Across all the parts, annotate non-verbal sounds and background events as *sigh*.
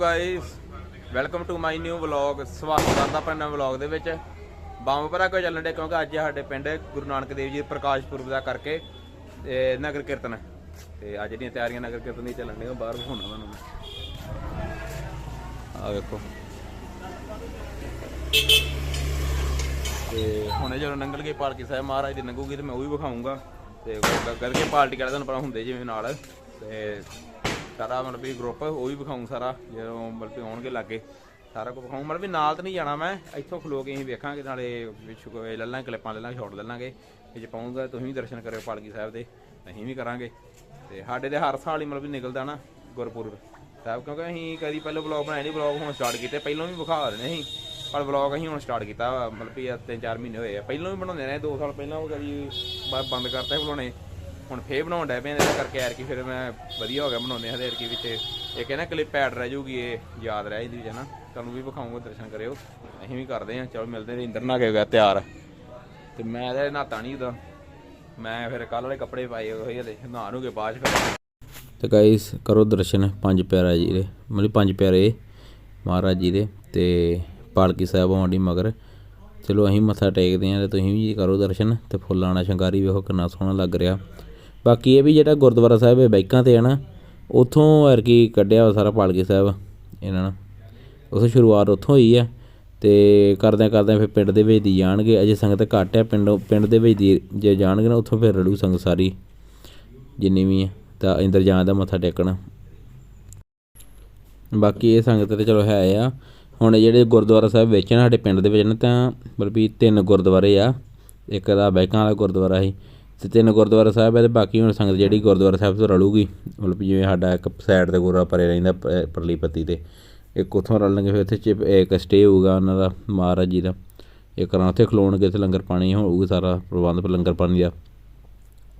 Guys welcome to my new vlog ਸਵਾਗਤ ਕਰਦਾ ਆਪਣੇ ਨਵੇਂ ਵਲੌਗ ਦੇ ਵਿੱਚ। ਬੰਬਪਰਾ ਕੋ ਚੱਲਣ ਦੇ ਕਿਉਂਕਿ ਅੱਜ ਸਾਡੇ ਪਿੰਡ ਗੁਰੂ ਨਾਨਕ ਦੇਵ ਜੀ ਪ੍ਰਕਾਸ਼ ਪੁਰਬ ਦਾ ਕਰਕੇ, ਤੇ ਨਗਰ ਕੀਰਤਨ। ਹੈ। ਤੇ ਅੱਜ ਦੀਆਂ ਤਿਆਰੀਆਂ ਨਗਰ ਕੀਰਤਨ ਦੀ ਚੱਲਣ ਦੀਆਂ ਬਾਹਰ ਵਿਖਾਉਣਾ ਤੁਹਾਨੂੰ ਮੈਂ। ਆ ਵੇਖੋ। ਤੇ ਹੁਣੇ ਜਦੋਂ ਨੰਗਲ ਕੇ ਪਾਲਕੀ ਸਾਹਿਬ ਮਹਾਰਾਜ ਦੀ ਲੰਘੂਗੀ ਤੇ ਮੈਂ ਉਹ ਵੀ ਵਿਖਾਉਂਗਾ ਤੇ ਗੱਗਰ ਕੇ ਪਾਰਟੀ ਵਾਲੇ ਤੁਹਾਨੂੰ ਪਤਾ ਹੁੰਦੇ ਜਿਵੇਂ ਨਾਲ। ਤੇ ਸਾਰਾ ਮਤਲਬ ਵੀ ਗਰੁੱਪ ਉਹ ਵੀ ਵਿਖਾਉਂ ਸਾਰਾ ਜਦੋਂ ਮਤਲਬ ਵੀ ਆਉਣਗੇ ਲਾਗੇ। ਸਾਰਾ ਕੁਝ ਵਿਖਾਉਂ ਮਤਲਬ ਵੀ ਨਾਲ ਤਾਂ ਨਹੀਂ ਜਾਣਾ ਮੈਂ ਇੱਥੋਂ ਖਲੋ ਕੇ ਅਸੀਂ ਵੇਖਾਂਗੇ ਨਾਲੇ ਲੈ ਲਾਂਗੇ ਕਲਿੱਪਾਂ ਲੈ ਲਾਂਗੇ ਸ਼ਾਟ ਲੈ ਲਾਂਗੇ। ਜੇ ਪਾਉਂਗਾ ਤੁਸੀਂ ਵੀ ਦਰਸ਼ਨ ਕਰਿਓ ਪਾਲਕੀ ਸਾਹਿਬ ਦੇ ਅਸੀਂ ਵੀ ਕਰਾਂਗੇ। ਤੇ ਸਾਡੇ ਦੇ ਹਰ ਸਾਲ ਹੀ ਮਤਲਬ ਵੀ ਨਿਕਲਦਾ ਨਾ ਗੁਰਪੁਰਬ। ਸਾਹਿਬ ਕਿਉਂਕਿ ਅਸੀਂ ਕਦੀ ਪਹਿਲਾਂ ਵਲੌਗ ਬਣਾਏ ਨਹੀਂ ਵਲੌਗ ਹੁਣ ਸਟਾਰਟ ਕੀਤੇ ਪਹਿਲਾਂ ਵੀ ਵਿਖਾ ਰਹੇ ਨੇ ਅਸੀਂ ਪਰ ਵਲੌਗ ਅਸੀਂ ਹੁਣ ਸਟਾਰਟ ਕੀਤਾ ਵਾ, ਮਤਲਬ ਵੀ 3-4 ਮਹੀਨੇ ਹੋਏ ਆ। ਪਹਿਲਾਂ ਵੀ ਬਣਾਉਂਦੇ ਰਹੇ 2 ਸਾਲ ਪਹਿਲਾਂ ਉਹ ਕਦੀ ਬ- ਬੰਦ ਕਰਤਾ ਸੀ ਬਣਾਉਣੇ। ਹੁਣ ਫੇਰ ਬਣਾਉਣ ਡੈ ਪਏ ਇਹਦੇ ਕਰਕੇ ਯਾਰ ਕਿ ਫਿਰ ਮੈਂ ਵਧੀਆ ਹੋ ਗਿਆ ਬਣਾਉਂਦੇ ਹਦੇਰ ਕੀ ਵਿੱਚ। ਇਹ ਕਹਿੰਦਾ ਕਲਿੱਪ ਐਡ ਰਹਿ ਜਾਊਗੀ, ਇਹ ਯਾਦ ਰਹਿ ਜਾਂਦੀ ਹੈ ਨਾ ਤੁਹਾਨੂੰ ਵੀ ਵਿਖਾਉਂਗਾ ਦਰਸ਼ਨ ਕਰਿਓ। ਅਸੀਂ ਵੀ ਕਰਦੇ ਹਾਂ ਚਲੋ ਮਿਲਦੇ ਹਾਂ ਇੰਦਰ ਨਾ ਕੇ ਗਿਆ ਤਿਆਰ। ਤੇ ਮੈਂ ਤਾਂ ਨਹਾਤਾ ਨਹੀਂ ਉਹਦਾ ਮੈਂ ਫਿਰ ਕੱਲ ਵਾਲੇ ਕੱਪੜੇ ਪਾਏ ਹੋਏ ਹਲੇ ਨਹਾ ਨੂੰ ਕੇ ਬਾਅਦ ਫਿਰ। ਤੇ ਗਾਇਸ ਕਰੋ ਦਰਸ਼ਨ, ਪੰਜ ਪਿਆਰਾ ਜੀ ਦੇ, ਮਤਲਬ ਪੰਜ ਪਿਆਰੇ ਮਹਾਰਾਜ ਜੀ ਦੇ ਤੇ ਪਾਲਕੀ ਸਾਹਿਬ ਆਉਂਦੀ ਮਗਰ। ਚਲੋ ਅਸੀਂ ਮੱਥਾ ਟੇਕਦੇ ਆਂ ਤੇ ਤੁਸੀਂ ਵੀ ਕਰੋ ਦਰਸ਼ਨ ਤੇ ਫੁੱਲਾਂ ਨਾਲ ਸ਼ਿੰਗਾਰੀ ਵੇਖੋ ਕਿੰਨਾ ਸੋਹਣਾ ਲੱਗ ਰਿਹਾ। ਬਾਕੀ ਇਹ ਵੀ ਜਿਹੜਾ ਗੁਰਦੁਆਰਾ ਸਾਹਿਬ ਹੈ ਬਾਈਕਾਂ ਤੇ ਹੈ ਨਾ, ਉਥੋਂ ਅਰਕੀ ਕੱਢਿਆ ਵਾ ਸਾਰਾ ਪਾਲਕੀ ਸਾਹਿਬ, ਇਹਨਾਂ ਨੇ। ਉੱਥੋਂ ਸ਼ੁਰੂਆਤ ਉੱਥੋਂ ਹੋਈ ਆ ਅਤੇ ਕਰਦਿਆਂ ਕਰਦਿਆਂ ਫਿਰ ਪਿੰਡ ਦੇ ਵਿੱਚ ਦੀ ਜਾਣਗੇ, ਅਜੇ ਸੰਗਤ ਘੱਟ ਹੈ ਪਿੰਡ ਪਿੰਡ ਦੇ ਵਿੱਚ ਦੀ ਜੇ ਜਾਣਗੇ ਨਾ, ਉੱਥੋਂ ਫਿਰ ਰੜੂ ਸੰਗਤ ਸਾਰੀ, ਜਿੰਨੀ ਵੀ ਹੈ ਤਾਂ ਇੰਦਰ ਜਾਣ ਦਾ ਮੱਥਾ ਟੇਕਣਾ। ਬਾਕੀ ਇਹ ਸੰਗਤ ਤੇ ਚਲੋ ਹੈ ਆ। ਹੁਣ ਜਿਹੜੇ ਗੁਰਦੁਆਰਾ ਸਾਹਿਬ ਵਿੱਚ ਨਾ, ਸਾਡੇ ਪਿੰਡ ਦੇ ਵਿੱਚ ਨਾ, ਤਾਂ ਮਤਲਬ ਵੀ ਤਿੰਨ ਗੁਰਦੁਆਰੇ ਆ। ਇੱਕ ਦਾ ਬੈਕਾਂ ਵਾਲਾ ਗੁਰਦੁਆਰਾ ਸੀ ਤੇ ਤਿੰਨ ਗੁਰਦੁਆਰਾ ਸਾਹਿਬ ਹੈ ਤੇ ਬਾਕੀ ਹੁਣ ਸੰਗਤ ਜਿਹੜੀ ਗੁਰਦੁਆਰਾ ਸਾਹਿਬ ਤੋਂ ਰਲੂਗੀ, ਮਤਲਬ ਜਿਵੇਂ ਸਾਡਾ ਇੱਕ ਸਾਈਡ ਤੇ ਗੁਰਦੁਆਰਾ ਪਰੇ ਰਹਿੰਦਾ, ਪ- ਪਰਲੀ ਪੱਤੀ ਤੇ, ਇੱਕ ਉੱਥੋਂ ਰਲਣਗੇ, ਫਿਰ ਉੱਥੇ ਚਿਪ- ਇੱਕ ਸਟੇ ਹੋਊਗਾ ਉਹਨਾਂ ਦਾ, ਮਹਾਰਾਜ ਜੀ ਦਾ, ਇੱਕ ਰਾਂ ਉੱਥੇ ਖਲੋਣਗੇ, ਉੱਥੇ ਲੰਗਰ ਪਾਣੀ ਹੋਊਗਾ ਸਾਰਾ ਪ੍ਰਬੰਧ ਲੰਗਰ ਪਾਣੀ ਦਾ।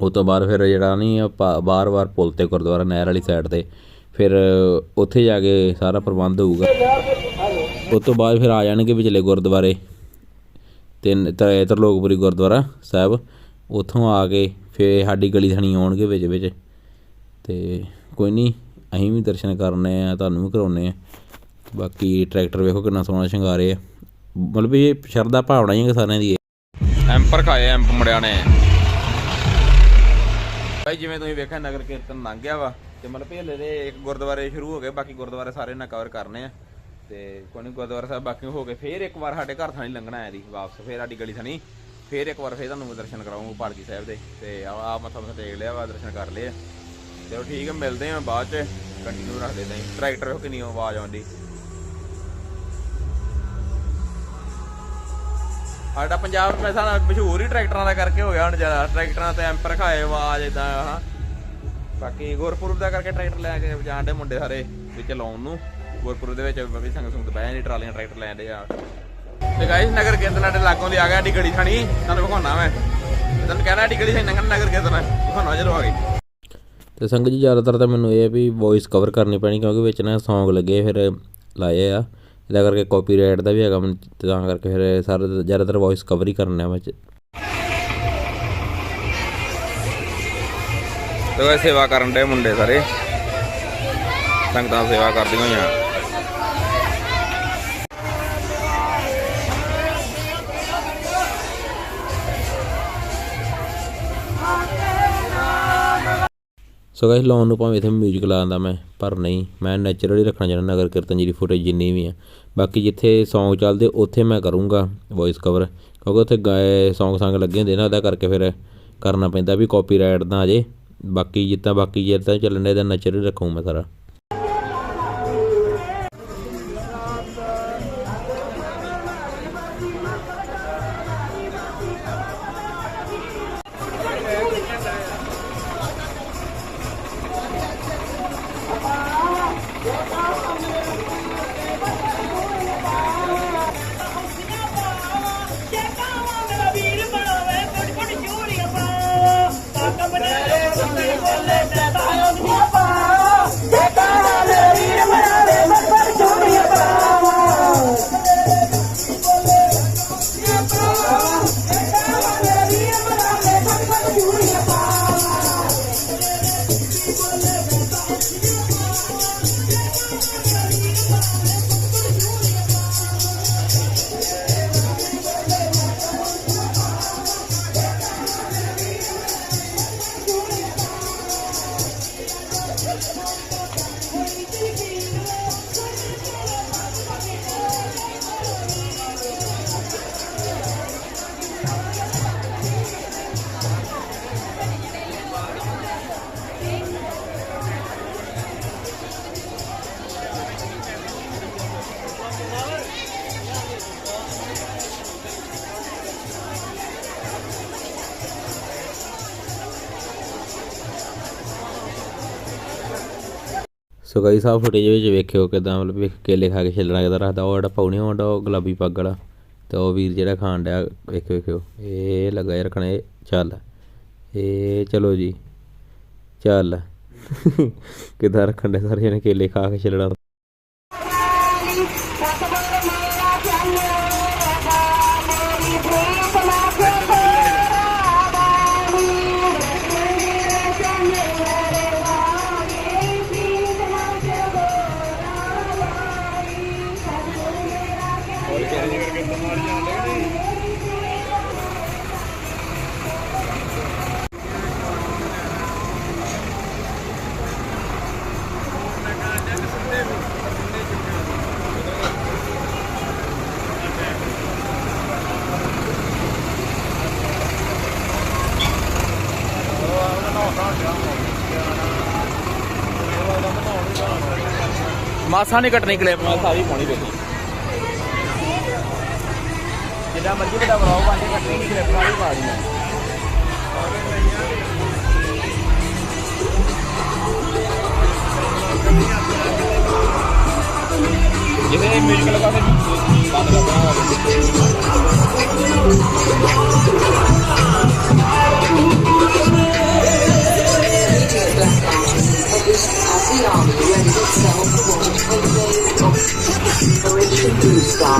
ਉਹ ਤੋਂ ਬਾਅਦ ਫਿਰ ਜਿਹੜਾ ਨਹੀਂ ਬਾਰ-ਬਾਰ ਪੁਲ ਤੇ ਗੁਰਦੁਆਰਾ ਨਹਿਰ ਵਾਲੀ ਸਾਈਡ ਤੇ, ਫਿਰ ਉੱਥੇ ਜਾ ਕੇ ਸਾਰਾ ਪ੍ਰਬੰਧ ਹੋਊਗਾ। ਉਸ ਤੋਂ ਬਾਅਦ ਫਿਰ ਆ ਜਾਣਗੇ ਵਿਚਲੇ ਗੁਰਦੁਆਰੇ, ਤਿੰਨ ਤਰਲੋਕਪੁਰੀ ਗੁਰਦੁਆਰਾ ਸਾਹਿਬ। ਉੱਥੋਂ ਆ ਕੇ ਫਿਰ ਸਾਡੀ ਗਲੀ ਥਣੀ ਆਉਣਗੇ ਵਿੱਚ ਵਿੱਚ। ਤੇ ਕੋਈ ਨਹੀਂ ਅਸੀਂ ਵੀ ਦਰਸ਼ਨ ਕਰਨੇ ਆ, ਤੁਹਾਨੂੰ ਵੀ ਕਰਾਉਨੇ ਆ। ਬਾਕੀ ਟਰੈਕਟਰ ਵੇਖੋ ਕਿੰਨਾ ਸੋਹਣਾ ਸ਼ਿੰਗਾਰੇ ਆ। ਮਤਲਬ ਵੀ ਇਹ ਸ਼ਰਧਾ ਭਾਵਨਾ ਹੀ ਆ ਸਾਰਿਆਂ ਦੀ ਐਂਪਰ ਖਾਏ ਐਂਪ ਮੁੜਿਆ ਨੇ। ਭਾਈ ਜਿਵੇਂ ਤੁਸੀਂ ਵੇਖਿਆ ਨਗਰ ਕੀਰਤਨ ਲੰਘ ਗਿਆ ਵਾ, ਤੇ ਮਤਲਬ ਭੇਲੇ ਦੇ ਇੱਕ ਗੁਰਦੁਆਰੇ ਸ਼ੁਰੂ ਹੋ ਗਏ, ਬਾਕੀ ਗੁਰਦੁਆਰੇ ਸਾਰੇ ਨਾ ਕਵਰ ਕਰਨੇ ਆ। ਤੇ ਕੋਈ ਨਹੀਂ ਗੁਰਦੁਆਰਾ ਸਾਹਿਬ ਬਾਕੀ ਹੋ ਗਏ, ਫੇਰ ਇੱਕ ਵਾਰ ਸਾਡੇ ਘਰ ਥਾਣੀ ਲੰਘਣਾ ਆਇਆ ਦੀ ਵਾਪਸ, ਫੇਰ ਸਾਡੀ ਗਲੀ ਥਾਣੀ। ਫੇਰ ਇੱਕ ਵਾਰ ਫੇਰ ਤੁਹਾਨੂੰ ਦਰਸ਼ਨ ਕਰਾਉਂਗਾ ਪਾਲਕੀ ਸਾਹਿਬ ਦੇ। ਤੇ ਆ ਆ ਮੱਥਾ ਮੱਥਾ ਟੇਕ ਲਿਆ ਵਾ ਦਰਸ਼ਨ ਕਰ ਲਏ ਚਲੋ ਠੀਕ ਹੈ ਮਿਲਦੇ ਆ ਬਾਅਦ ਚ। ਕੰਟੀਨਿਊ ਰੱਖ ਦਿੰਦੇ ਆ। ਟਰੈਕਟਰ ਵੇਖੋ ਕਿੰਨੀ ਆਵਾਜ਼ ਆਉਂਦੀ। ਸਾਡਾ ਪੰਜਾਬ ਮੈਂ ਸਾਡਾ ਮਸ਼ਹੂਰ ਹੀ ਟਰੈਕਟਰਾਂ ਦਾ ਕਰਕੇ ਹੋ ਗਿਆ ਹੁਣ ਜ਼ਿਆਦਾ। ਟਰੈਕਟਰਾਂ ਤੇ ਐਂਪਰ ਖਾਏ ਆਵਾਜ਼ ਇਦਾਂ ਹਾਂ। ਬਾਕੀ ਗੁਰਪੁਰਬ ਦਾ ਕਰਕੇ ਟਰੈਕਟਰ ਲੈ ਕੇ ਜਾਣ ਦੇ ਮੁੰਡੇ ਸਾਰੇ ਵਿੱਚ ਲਾਉਣ ਨੂੰ। ਗੁਰਪੁਰਬ ਦੇ ਵਿੱਚ ਵੀ ਸੰਗ ਸੰਗ ਬਹਿ ਜਾਂਦੀ, ਟਰਾਲੀਆਂ ਟਰੈਕਟਰ ਲੈਣ ਦੇ ਆ। ਤੇ ਗਾਇਸ ਨਗਰ ਕੀਰਤਨ ਸਾਡੇ ਲਾਗੋਂ ਦੀ ਆ ਗਿਆ ਸਾਡੀ ਗੜੀ ਥਾਣੀ। ਤੁਹਾਨੂੰ ਵਿਖਾਉਣਾ ਮੈਂ। ਤੁਹਾਨੂੰ ਕਹਿਣਾ ਸਾਡੀ ਗੜੀ ਥਾਣੀ ਨਗਰ ਨਗਰ ਕੀਰਤਨ। ਵਿਖਾਉਣਾ ਜਦੋਂ ਆ ਗਈ। ਤੇ ਸੰਗਤ ਜੀ ਜ਼ਿਆਦਾਤਰ ਤਾਂ ਮੈਨੂੰ ਇਹ ਹੈ ਵੀ ਵੌਇਸ ਕਵਰ ਕਰਨੀ ਪੈਣੀ ਕਿਉਂਕਿ ਵਿੱਚ ਨਾ Song ਲੱਗੇ ਫਿਰ ਲਾਏ ਆ। ਇਹਦਾ ਕਰਕੇ ਕਾਪੀਰਾਈਟ ਦਾ ਵੀ ਹੈਗਾ ਮੈਨੂੰ ਤੇ ਤਾਂ ਕਰਕੇ ਫਿਰ ਸਾਰਾ ਜ਼ਿਆਦਾਤਰ ਵੌਇਸ ਕਵਰ ਹੀ ਕਰਨਾ ਵਿੱਚ। ਤੇ ਉਹ ਸੇਵਾ ਕਰਨ ਦੇ ਮੁੰਡੇ ਸਾਰੇ। ਸੰਗਤਾਂ ਸੇਵਾ ਕਰਦੀਆਂ ਹੋਈਆਂ। ਸੋ ਗਾਇਸ ਲਾਉਣ ਨੂੰ ਭਾਵੇਂ ਇੱਥੇ ਮਿਊਜ਼ਿਕ ਲਾਉਂਦਾ ਮੈਂ, ਪਰ ਨਹੀਂ, ਮੈਂ ਨੈਚੁਰਲੀ ਰੱਖਣਾ ਚਾਹੁੰਦਾ ਨਗਰ ਕੀਰਤਨ ਜੀ ਦੀ ਫੁਟੇਜ ਜਿੰਨੀ ਵੀ ਆ। ਬਾਕੀ ਜਿੱਥੇ Song ਚੱਲਦੇ, ਉੱਥੇ ਮੈਂ ਕਰੂੰਗਾ ਵੌਇਸ ਕਵਰ ਕਿਉਂਕਿ ਉੱਥੇ ਗਾਏ Song ਸੰਗ ਲੱਗੇ ਹੁੰਦੇ ਨਾ, ਉਹਦਾ ਕਰਕੇ ਫਿਰ ਕਰਨਾ ਪੈਂਦਾ ਵੀ ਕਾਪੀਰਾਈਟ ਨਾ ਆ ਜੇ। ਬਾਕੀ ਜਿੱਦਾਂ ਬਾਕੀ ਜਿੱਦਾਂ ਚੱਲਣ ਦੇ, ਤਾਂ ਨੈਚੁਰਲੀ ਰੱਖੂ ਮੈਂ ਸਾਰਾ। ਸੋ ਗਾਈ ਸਾਹਿਬ ਫੁਟੇਜ ਵਿੱਚ ਵੇਖਿਓ ਕਿਦਾਂ ਮਤਲਬ ਵੀ ਕੇਲੇ ਖਾ ਕੇ ਛਿੱਲਣਾ ਕਿਦਾਂ ਰੱਖਦਾ। ਉਹ ਜਿਹੜਾ ਪਾਉਣੀ ਹੁੰਦਾ ਉਹ ਗੁਲਾਬੀ ਪੱਗ ਵਾਲਾ। ਤੇ ਉਹ ਵੀਰ ਜਿਹੜਾ ਖਾਣ ਡਿਆ ਵੇਖਿਓ ਵੇਖਿਓ। ਇਹ ਲੱਗਾ ਯਾਰ ਰੱਖਣੇ ਚੱਲ। ਇਹ ਚਲੋ ਜੀ ਚੱਲ। *laughs* ਕਿਦਾਂ ਰੱਖਣ ਦੇ ਸਾਰੇ ਜਣੇ ਕੇਲੇ ਖਾ ਕੇ ਛਿੱਲਣਾ। ਮਾਸਾ ਨਹੀਂ ਕੱਟਣੀ ਕਲਿੱਪ ਮੈਂ ਸਾਰੀ ਪਾਉਣੀ ਪੈਂਦੀ ਜਿੱਦਾਂ ਮਰਜ਼ੀ ਵੱਡਾ ਬਣਾਓ ਬਾਂਡੇ ਕੱਟਣੀ ਨਹੀਂ ਕਲਿੱਪ ਵਾਲੀ ਪਾ ਦੀ ਜਿਹਦੇ ਮਿਊਜ਼ਿਕ ਲਗਾ ਕੇ ਬੰਦ ਕਰ ਦੇਣਾ the army readied itself for a 28 Operation Blue Star.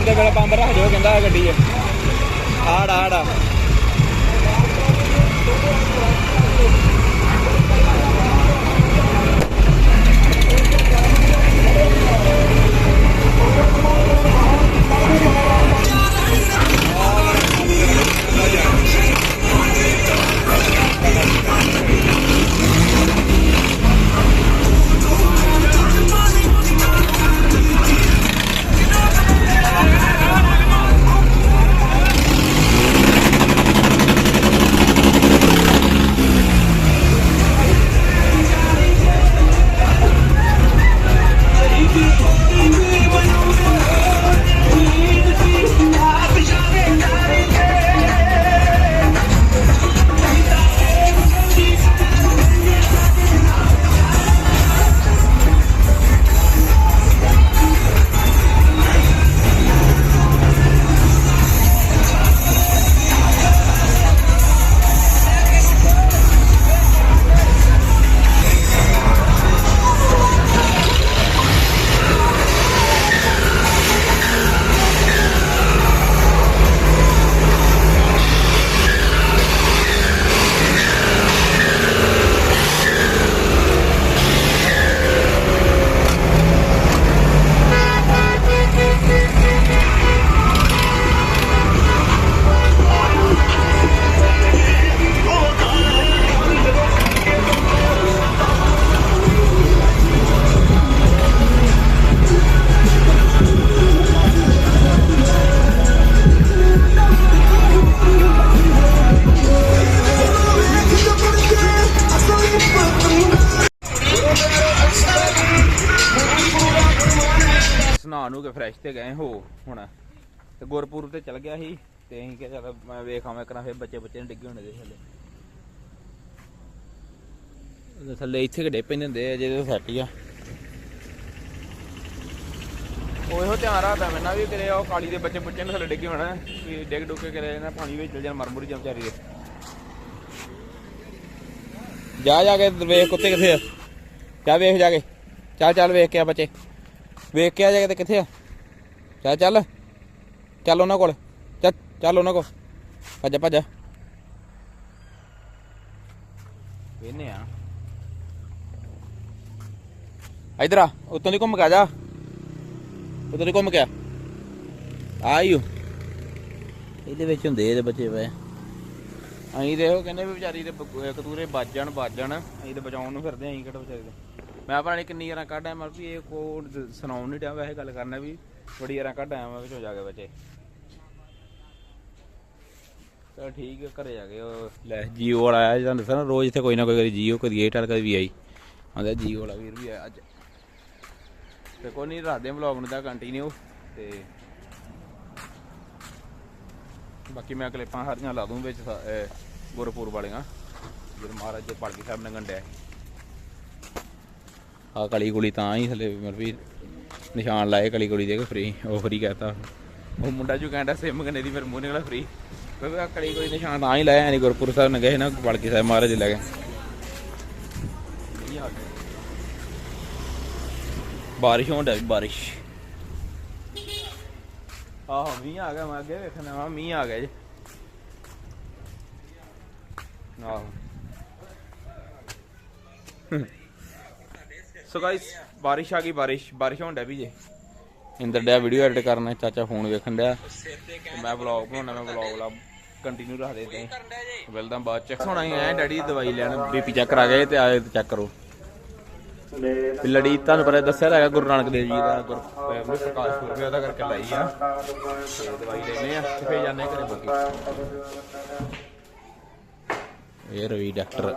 Tractor ਦੇ ਕੋਲ ਪੰਪ ਰੱਖ ਜੋ ਕਹਿੰਦਾ ਗੱਡੀ ਚ ਆੜ ਆੜ ਆ ਨੂੰ ਕੇ ਫਰੈਸ਼ ਤੇ ਗਏ ਹੋ ਹੁਣ। ਤੇ ਗੁਰਪੁਰ ਤੇ ਚਲ ਗਿਆ ਸੀ ਤੇ ਅਸੀਂ ਕਿਹਾ ਚੱਲ ਮੈਂ ਵੇਖ ਆਵਾਂ ਕਰਾਂ ਫਿਰ ਬੱਚੇ ਬੱਚੇ ਨੇ ਡਿੱਗੇ ਹੋਣੇ ਦੇ ਥੱਲੇ। ਉਹਦੇ ਥੱਲੇ ਇੱਥੇ ਘੜੇ ਪੈਂਦੇ ਹੁੰਦੇ ਆ, ਜਿਹਦੇ ਸੈੱਟ ਆ। ਉਹ ਇਹੋ ਧਿਆਨ ਰੱਖਦਾ ਮੈਂ ਨਾ ਵੀ ਕਰੇ ਉਹ ਕਾਲੀ ਦੇ ਬੱਚੇ ਬੱਚੇ ਨੇ ਥੱਲੇ ਡਿੱਗੇ ਹੋਣਾ ਕਿ ਡਿੱਗ ਡੁੱਗ ਕੇ ਕਰੇ ਨਾ ਪਾਣੀ ਵਿੱਚ ਚਲ ਜਾਣ, ਮਰਮੁਰੀ ਜਾਂ ਵਿਚਾਰੀ ਦੇ। ਜਾ ਜਾ ਕੇ ਵੇਖ ਕੁੱਤੇ ਕਿੱਥੇ ਆ। ਜਾ ਵੇਖ ਜਾ ਕੇ। ਚੱਲ ਚੱਲ ਵੇਖ ਕੇ ਆ ਬੱਚੇ। ਵੇਖ ਕੇ ਆ ਜਾ ਕੇ ਤੇ ਕਿੱਥੇ ਆ? ਚੱਲ ਚੱਲ। ਚੱਲ ਉਹਨਾਂ ਕੋਲ। ਚੱਲ ਚੱਲ ਉਹਨਾਂ ਕੋਲ। ਭੱਜ ਭੱਜ। ਵੇਨੇ ਆ। ਇਧਰ ਆ ਉੱਤੋਂ ਦੀ ਘੁੰਮ ਕੇ ਆ ਜਾ। ਉੱਤੋਂ ਦੀ ਘੁੰਮ ਕੇ ਆ। ਆਇਓ ਇਹਦੇ ਵਿੱਚ ਹੁੰਦੇ ਇਹਦੇ ਬੱਚੇ ਪਏ ਅਸੀਂ ਦੇਖੋ ਕਹਿੰਦੇ ਵੀ ਵਿਚਾਰੀ ਦੇ ਕਤੂਰੇ ਵੱਜ ਜਾਣ ਵੱਜ ਜਾਣ। ਅਸੀਂ ਤੇ ਬਚਾਉਣ ਨੂੰ ਫਿਰਦੇ ਆਂ ਅਸੀਂ ਕਿਹੜਾ ਵਿਚਾਰੇ ਦੇ। ਮੈਂ ਪਤਾ ਨਹੀਂ ਕਿੰਨੀ ਯਾਰਾਂ ਕੱਢ ਆਇਆ ਮਤਲਬ ਵੀ ਇਹ ਕੋ ਸੁਣਾਉਣ ਨਹੀਂ ਡਿਆ, ਵੈਸੇ ਗੱਲ ਕਰਨਾ ਵੀ ਬੜੀ ਯਾਰਾਂ ਕੱਢ ਆਇਆ ਮੈਂ ਵਿੱਚੋਂ ਜਾ ਕੇ ਬੱਚੇ। ਚਲ ਠੀਕ ਹੈ ਘਰੇ ਜਾ ਕੇ ਉਹ, ਲੈ ਜੀਓ ਵਾਲਾ ਆਇਆ ਤੁਹਾਨੂੰ ਦੱਸਿਆ ਰੋਜ਼ ਇੱਥੇ ਕੋਈ ਨਾ ਕੋਈ ਕਰੀ ਜੀਓ, ਕਦੀ ਏਅਰਟੈਲ ਕਦੀ ਵੀ ਆਈ ਆਂਦਾ ਜੀਓ ਵਾਲਾ ਵੀਰ ਵੀ ਆਇਆ ਅੱਜ। ਤੇ ਕੋਈ ਨਹੀਂ ਰੱਖਦੇ ਵਲੌਗ ਨੂੰ ਤਾਂ ਕੰਟੀਨਿਊ ਤੇ ਬਾਕੀ ਮੈਂ ਕਲਿੱਪਾਂ ਸਾਰੀਆਂ ਲਾ ਦੂੰ ਵਿੱਚ ਸਾ- ਗੁਰਪੁਰ ਵਾਲੀਆਂ। ਗੁਰੂ ਮਹਾਰਾਜ ਦੇ ਪਾਲਕੀ ਸਾਹਿਬ ਨੰਗਣ ਡਿਆ। ਆ ਕਲੀ ਕੁਲੀ ਤਾਂ ਹੀ ਥਲੇ ਮਰ ਵੀ ਨਿਸ਼ਾਨ ਲਾਏ ਕਲੀ ਕੁਲੀ ਦੇ ਕੇ ਫ੍ਰੀ ਉਹ ਫ੍ਰੀ ਕਹਤਾ। ਉਹ ਮੁੰਡਾ ਜੋ ਕਹਿੰਦਾ ਸਿਮ ਕਨੇ ਦੀ ਫਿਰ ਮੂੰਹ ਨਿਕਲਾ ਫ੍ਰੀ ਕਿਉਂਕਿ ਆ ਕਲੀ ਕੁਲੀ ਨਿਸ਼ਾਨ ਤਾਂ ਹੀ ਲਾਇਆ ਨਹੀਂ ਗੁਰਪੁਰ ਸਾਹਿਬ ਨੰਗੇ ਨਾ ਪਾਲਕੀ ਸਾਹਿਬ ਮਹਾਰਾਜ ਲੈ ਗਏ। ਬਾਰਿਸ਼ ਹੋਣ ਡਈ ਬਾਰਿਸ਼। ਆਹੋ, ਮੀਂਹ ਆ ਗਿਆ, ਮੈਂ ਅੱਗੇ ਵੇਖਣਾ ਵਾ ਮੀਂਹ ਆ ਗਿਆ ਜੀ। ਆਹੋ। ਸੋ ਗਾਇਸ ਬਾਰਿਸ਼ ਆ ਗਈ, ਬਾਰਿਸ਼ ਬਾਰਿਸ਼ ਹੋਣ ਡਿਆ ਵੀ ਜੇ। ਇੰਦਰ ਡਿਆ ਵੀਡੀਓ ਐਡਿਟ ਕਰਨਾ, ਚਾਚਾ ਫੋਨ ਵੇਖਣ ਡਿਆ। ਮੈਂ ਵਲੌਗ ਬਣਾਉਣਾ, ਮੈਂ ਵਲੌਗ ਲਾ ਕੰਟੀਨਿਊ ਰੱਖ ਦੇ ਤੇ। ਮਿਲਦਾ ਬਾਅਦ ਚ ਹੁਣ ਅਸੀਂ ਆਏ ਡੈਡੀ ਦਵਾਈ ਲੈਣ ਬੀਪੀ ਚੈੱਕ ਕਰਾ ਗਏ ਤੇ ਆਏ ਤੇ ਚੈੱਕ ਕਰੋ। ਲੜੀ ਤੁਹਾਨੂੰ ਪਤਾ ਦੱਸਿਆ ਹੈਗਾ, ਗੁਰੂ ਨਾਨਕ ਦੇਵ ਜੀ ਦਾ ਗੁਰ ਪ੍ਰਕਾਸ਼ ਪੁਰਬ ਉਹਦਾ ਕਰਕੇ ਲਾਈ ਆ। ਦਵਾਈ ਲੈਨੇ ਆ, ਤੇ ਫੇਰ ਜਾਂਦੇ ਘਰੇ ਬਾਕੀ। ਇਹ ਰਵੀ ਡਾਕਟਰ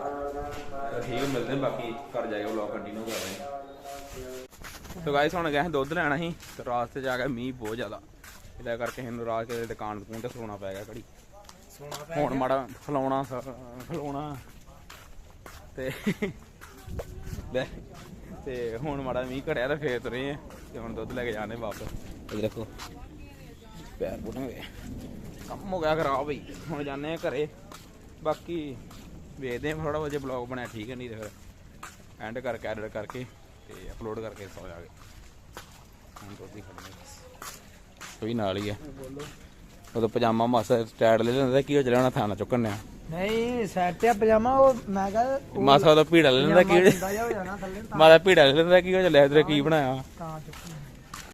ਠੀਕ ਹੈ, ਮਿਲਦੇ ਹਾਂ ਬਾਕੀ ਘਰ ਜਾ ਕੇ ਵਲੌਗ ਕੰਟੀਨਿਊ ਕਰਦੇ ਹਾਂ। ਸੋ ਗਾਇਸ ਹੁਣ ਗਏ ਹਾਂ ਦੁੱਧ ਲੈਣਾ ਸੀ ਤੇ ਰਾਸਤੇ ਆ ਗਿਆ ਮੀਂਹ ਬਹੁਤ ਜ਼ਿਆਦਾ। ਇਹਦਾ ਕਰਕੇ ਇਹਨੂੰ ਰਾਤ ਕੇ ਦੁਕਾਨ ਦੁਕਾਨ ਤੇ ਖਲੋਣਾ ਪੈ ਗਿਆ ਘੜੀ। ਹੁਣ ਮਾੜਾ ਖਲੋਣਾ ਖਲੋਣਾ। ਤੇ ਲੈ ਤੇ ਹੁਣ ਮਾੜਾ ਮੀਂਹ ਘੜਿਆ ਤਾਂ ਫੇਰ ਤੁਰੇ ਆ ਤੇ ਹੁਣ ਦੁੱਧ ਲੈ ਕੇ ਜਾਣੇ ਵਾਪਸ। ਇਹ ਦੇਖੋ। ਪੈਰ ਬੁੱਢੇ ਹੋ ਗਏ ਕੰਮ ਹੋ ਗਿਆ ਖਰਾਬ ਬਈ ਹੁਣ ਜਾਣੇ ਆ ਘਰੇ। ਬਾਕੀ ਵੇਖਦੇ ਆ ਥੋੜਾ ਵਜੇ ਬਲੌਗ ਬਣਿਆ ਠੀਕ ਹੈ ਨਹੀਂ ਤੇ ਫਿਰ ਐਂਡ ਕਰਕੇ ਐਡਿਟ ਕਰਕੇ ਤੇ ਅਪਲੋਡ ਕਰਕੇ ਸੌ ਜਾਗੇ ਹੁਣ ਖੜਨੇ ਬਸ ਕੋਈ ਨਾਲ ਹੀ ਹੈ। ਉਦੋਂ ਪਜਾਮਾ ਮਾਸਾ ਸਟੈਂਡ ਲੈ ਲੈਂਦਾ ਕੀ ਹੋ ਚਲਾਉਣਾ ਥਾਣਾ ਚੁੱਕਣ ਨੇ ਨਹੀਂ ਸੈਟ ਆ ਪਜਾਮਾ ਉਹ ਮੈਂ ਕਹਾਂ ਮਾਸਾ ਉਹਦਾ ਭੀੜਾ ਲੈ ਲੈਂਦਾ ਕੀ ਮਾਦਾ ਭੀੜਾ ਲੈ ਲੈਂਦਾ ਕੀ ਹੋ ਚੱਲਿਆ ਤੇਰੇ ਕੀ ਬਣਾਇਆ। ਤਾਂ ਚੁੱਕੀ